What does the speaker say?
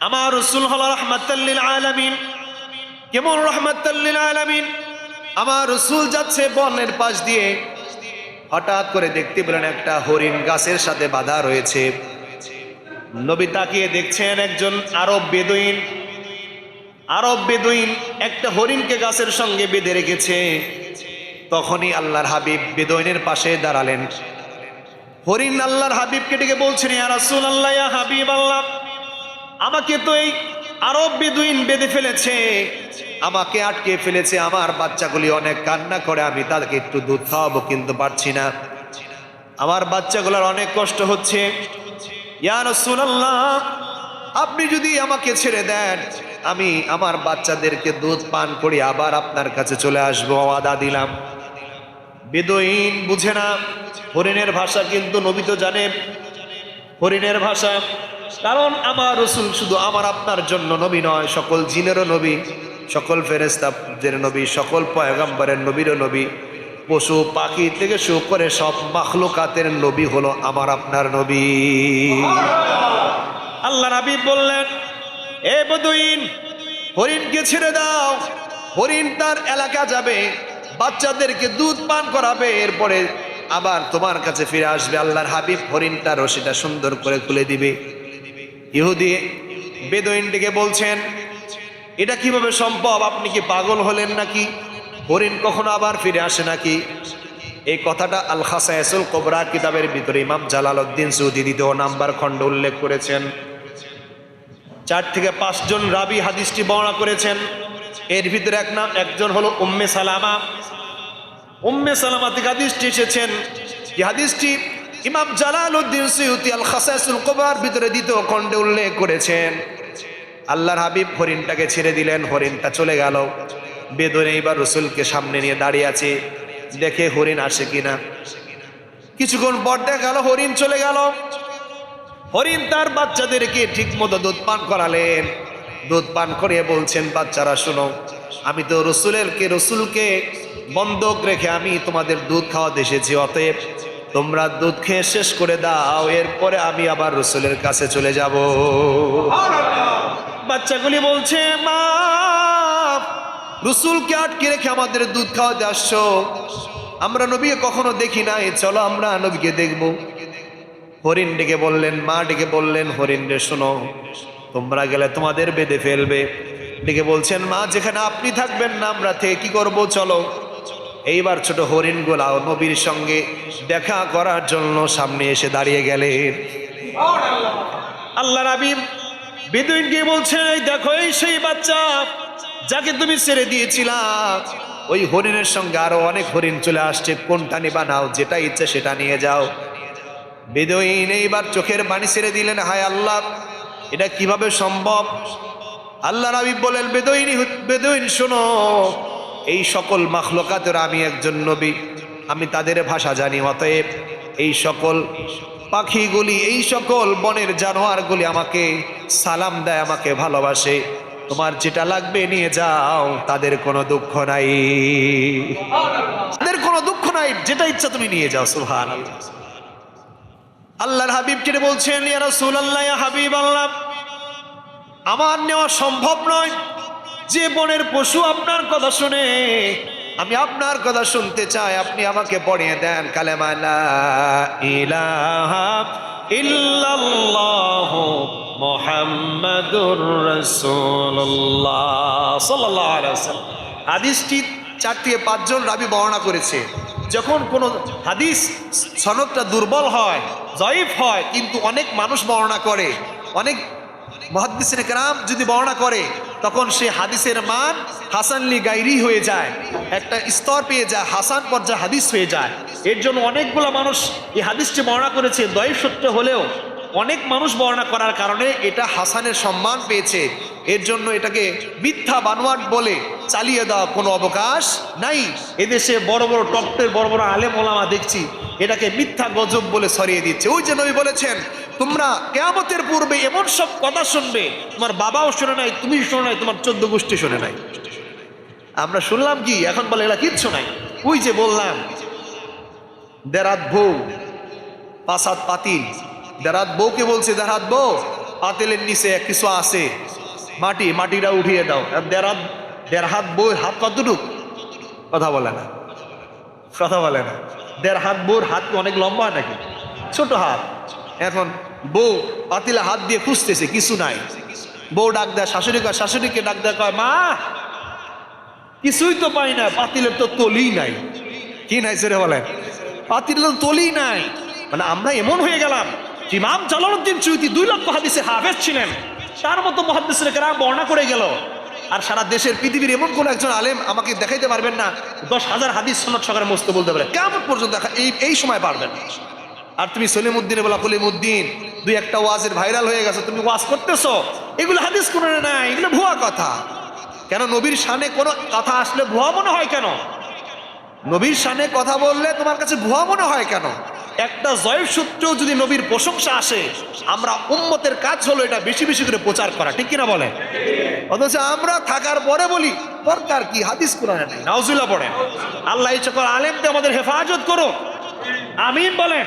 আমার রসুল হল রহমাতাল্লিল আলামিন। কেমন রহমাতাল্লিল আলামিন? আমার রসুল যাচ্ছে বনের পাশ দিয়ে। হঠাৎ করে দেখতে পেলেন একটা হরিণ গাছের সাথে বাধা রয়েছে। নবী তাকিয়ে দেখছেন একজন আরব বেদুইন। আরব বেদুইন একটা হরিণকে গাছের সঙ্গে বেঁধে রেখেছে। তখনই আল্লাহর হাবিব বেদুইনের পাশে দাঁড়ালেন। হরিণ আল্লাহর হাবিবকে ডেকে বলছেন, ইয়া আল্লাহ হাবিব আল্লাহ আমাকে তো এই আরব বেদুইন বেঁধে ফেলেছে। আমাকে আটকে ফেলেছে। আমার বাচ্চাগুলি অনেক কান্না করে। আমি তাদেরকে একটু দুধ খাওয়াবো, কিন্তু পারছি না। আমার বাচ্চাগুলোর অনেক কষ্ট হচ্ছে। আপনি যদি আমাকে ছেড়ে দেন, আমি আমার বাচ্চাদেরকে দুধ পান করি আবার আপনার কাছে চলে আসব। ওয়াদা দিলাম। বেদইন বুঝে না। হরিণের ভাষা কিন্তু নবী তো জানে। হরিণের ভাষা কারণ আমার রসুল শুধু আমার আপনার জন্য নবী নয়, সকল জিনেরও নবী, সকল ফেরেস্তাদের নবী, সকল পয়গম্বরের নবীরও নবী, পশু পাখি থেকে শুরু করে সব মাখলুকাতের নবী হলো আমার আপনার নবী। আল্লাহ নবী বললেন, এ বদুইন, হরিণকে ছেড়ে দাও, হরিণ তার এলাকা যাবে, বাচ্চাদেরকে দুধ পান করাবে, এরপরে আবার তোমার কাছে ফিরে আসবে, আল্লাহর হাবিব হরিণটা রশিটা সুন্দর করে খুলে দিবে। ইহুদি বেদইনটিকে বলছেন, এটা কীভাবে সম্ভব? আপনি কি পাগল হলেন নাকি? হরিণ কখনো আবার ফিরে আসে নাকি? এই কথাটা আল খাসায়াসুল কোবরা কিতাবের ভিতরে ইমাম জালালউদ্দিন সৌদি দ্বিতীয় নাম্বার খণ্ড উল্লেখ করেছেন। চার থেকে পাঁচজন রাবি হাদিসটি বর্ণনা করেছেন। এর ভিতরে এক নাম, একজন হলো উম্মে সালামা। উম্মে সালামা থেকে হাদিসটি এসেছেন হাদিসটি ইমাম জালাল উদ্দিন সৈয়দি আল খাসাসুল কোবার ভিতরে দ্বিতীয় খণ্ডে উল্লেখ করেছেন, আল্লাহর হাবিব হরিণটাকে ছেড়ে দিলেন, হরিণটা চলে গেল। বেদনে এবার রসুলকে সামনে নিয়ে দাঁড়িয়ে আছে, দেখে হরিণ আসে কিনা। কিছুক্ষণ পর দেখা গেল, হরিণ চলে গেল। হরিণ তার বাচ্চাদেরকে ঠিক মতো দুধ পান করালেন। দুধ পান করিয়ে বলছেন, বাচ্চারা, শোনো, আমি তো রসুলেরকে, রসুলকে বন্ধক রেখে আমি তোমাদের দুধ খাওয়াতে এসেছি, অতএব তোমরা দুধ খেয়ে শেষ করে দাও এরপরে আমি আবার রসুলের কাছে চলে যাব। বাচ্চাগুলি বলছে মা রসুলকে আটকে রেখে আমাদের দুধ খাওয়াতে আসছো? আমরা নবীকে কখনো দেখি নাই। চলো আমরা নবীকে দেখব। হরিণ ডেকে বললেন মা ডেকে বললেন হরিণ রে শোনো তোমরা গেলে তোমাদের বেঁধে ফেলবে। ডেকে বলছেন মা যেখানে আপনি থাকবেন না আমরা থেকে কি করব? চলো। এইবার ছোট হরিণ গোলাও নবীর সঙ্গে দেখা করার জন্য সামনে এসে দাঁড়িয়ে গেলেন আল্লাহ রাবিব বেদুইন গিয়ে বলছেন এই দেখো, এই সেই বাচ্চা যাকে তুমি ছেড়ে দিয়েছিলা। ওই হরিণের সঙ্গে আরও অনেক হরিণ চলে আসছে, কোনটা নিবা নাও, যেটা ইচ্ছে সেটা নিয়ে যাও। বেদইন এইবার চোখের পানি ছেড়ে দিলেন, হায় আল্লাহ, এটা কীভাবে সম্ভব? আল্লাহ রাবি বলেন, বেদইন বেদইন, শোনো এই সকল মাখলকাতের আমি একজন নবী। আমি তাদের ভাষা জানি, অতএব এই সকল পাখিগুলি, এই সকল বনের জানোয়ারগুলি আমাকে সালাম দেয়, আমাকে ভালোবাসে। তোমার যেটা লাগবে নিয়ে যাও, তাদের কোনো দুঃখ নাই। তাদের কোনো দুঃখ নাই, যেটা ইচ্ছা তুমি নিয়ে যাও সুহান আল্লাহর হাবিব কেটে বলছেন, ইয়া রাসূলুল্লাহ, ইয়া হাবিব আল্লাহ আমার নেওয়া সম্ভব নয়। যে বনের পশু আপনার কথা শুনে, আমি আপনার কথা শুনতে চাই, আপনি আমাকে পড়িয়ে দেন কালেমা লা ইলাহা ইল্লাল্লাহ হাদিসটি চার থেকে পাঁচজন রাবি বর্ণনা করেছে। যখন কোনো হাদিস সনদটা দুর্বল হয়, জয়ীফ হয়, কিন্তু অনেক মানুষ বর্ণনা করে, অনেক মহাদিসের গ্রাম যদি বর্ণনা করে, তখন সে হাদিসের মান হাসানলি গাইরি হয়ে যায়। একটা স্তর পেয়ে যায়, হাসান পর্যায়ে হাদিস হয়ে যায়। এর জন্য অনেকগুলো মানুষ এই হাদিসটি বর্ণনা করেছে। দয় সত্য হলেও অনেক মানুষ বর্ণনা করার কারণে এটা হাসানের সম্মান পেয়েছে। এর জন্য এটাকে মিথ্যা বানোয়াট বলে চালিয়ে দেওয়া কোনো অবকাশ নাই। এদেশে বড় বড় টপ্টের বড় বড় আলেম ওলামা দেখছি, এটাকে মিথ্যা গজব বলে সরিয়ে দিচ্ছে। ওই যে নবী বলেছেন তোমরা কেয়ামতের পূর্বে এমন সব কথা শুনবে, তোমার বাবাও শুনে নাই তুমি শুনে নাই, তোমার চোদ্দ গোষ্ঠী শুনে নাই। আমরা শুনলাম কি? এখন বলে এগুলা কিচ্ছু নাই। ওই যে বললাম, দেরাত বউ, পাসাদ পাতিল দেরাত বউকে বলছে, দেরাত বউ, পাতিলের নিচে কিছু আছে। মাটি, মাটিটা উঠিয়ে দাও। আর দেড় হাত বই হাত কতটুক? কথা বলে না। কথা বলে না। দেড় হাত বউর হাত অনেক লম্বা নাকি? ছোট হাত। এখন বউ পাতিলে হাত দিয়ে খুঁজতেছে, কিছু নাই। বউ ডাক দেয়, শাশুড়ি কয়, শাশুড়িকে ডাক দেয়, কয়, মা, কিছুই তো পাই না পাতিলের তো তলি নাই। কি নাই সেরে বলেন পাতিলের তো তলি নাই। মানে আমরা এমন হয়ে গেলাম, ইমাম জালালউদ্দিন চুইতি দুই লক্ষ হাদিসে হাফেজ ছিলেন। তার মতো মহাদিসের কেরাম বর্ণনা করে গেল। আর সারা দেশের পৃথিবীর এমন কোন একজন আলেম আমাকে দেখাইতে পারবেন না, দশ হাজার হাদিস সনদ সকালে মস্ত বলতে পারে। কেমন পর্যন্ত দেখা, এই এই সময় পারবেন? আর তুমি সলিমুদ্দিনে বলা, কলিমুদ্দিন, দুই একটা ওয়াজের ভাইরাল হয়ে গেছে, তুমি ওয়াজ করতেছো? এগুলো হাদিস কোনো নাই, এগুলো ভুয়া কথা। কেন নবীর শানে কোনো কথা আসলে ভুয়া মনে হয় কেন? নবীর শানে কথা বললে তোমার কাছে ভুয়া মনে হয় কেন? একটা জয়ের সূত্র যদি নবীর প্রশংসা আসে, আমরা উম্মতের কাজ হলো এটা বেশি বেশি করে প্রচার করা, ঠিক কিনা বলে অথচ আমরা থাকার পরে বলি, দরকার কি? হাদিস কোরআনে নেই। নাউজুল্লাহ পড়েন। আল্লাহ করে আলেমকে আমাদের হেফাজত করো আমিন বলেন।